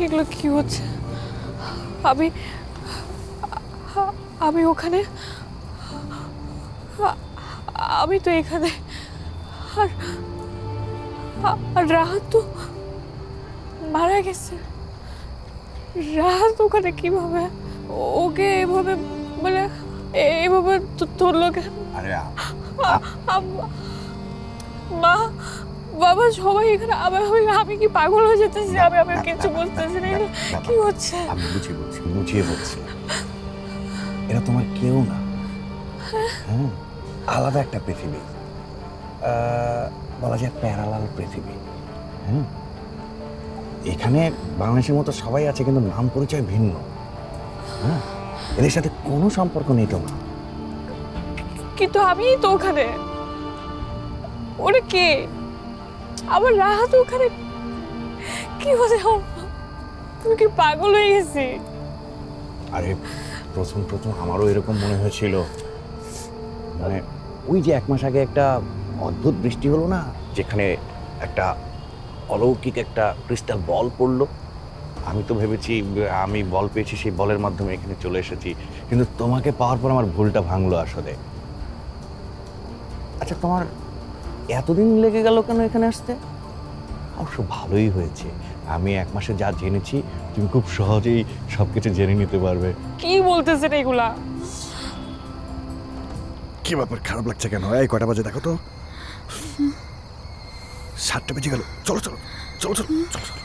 এগুলো কি হচ্ছে? আমি আমি ওখানে আমি তো এখানে আর আর রাহাত তো মারা গেছে। রাহাত ওখানে কীভাবে ওকে এভাবে মানে এইভাবে তো- ধরলো কেন? আরে মা বাবা সবাই এখানে আমি আমি আমি কি পাগল হয়ে যেতেছি? আমি আমি কিছু বুঝতেছি না। কি হচ্ছে? আমি বুঝিয়ে বলছি বুঝিয়ে বলছি। এরা তোমার কেউ না। হ্যাঁ? আলাদা একটা পৃথিবী। বলা যায় প্যারালাল পৃথিবী। হ্যাঁ? এখানে বাংলাদেশের মতো সবাই আছে কিন্তু নাম পরিচয় ভিন্ন। হ্যাঁ? এদের সাথে কোনো সম্পর্ক নেই তোমার কিন্তু আমি তো ওখানে। ওটা কে? আমার রাহাত ওখানে কি হচ্ছে তুমি কি পাগল হয়ে গেছি? আরে, প্রথম প্রথম আমারও এরকম মনে হয়েছিল। মানে ওই যে এক মাস আগে একটা অদ্ভুত বৃষ্টি হলো না, যেখানে একটা অলৌকিক একটা ক্রিস্টাল বল পড়ল। আমি তো ভেবেছি, আমি বল পেয়েছি, সেই বলের মাধ্যমে এখানে চলে এসেছি। কিন্তু তোমাকে পাওয়ার পর আমার ভুলটা ভাঙলো আসলে। আচ্ছা তোমার এতদিন লেগে গেল কেন এখানে আসতে? অবশ্য ভালোই হয়েছে। আমি এক মাসে যা জেনেছি তুমি খুব সহজেই সব কিছু জেনে নিতে পারবে। কি বলতেছেন এগুলা? কি ব্যাপার খারাপ লাগছে কেন? এই কটা বাজে দেখো তো। সাতটা বেজে গেল। চলো চলো চলো চলো চলো চলো।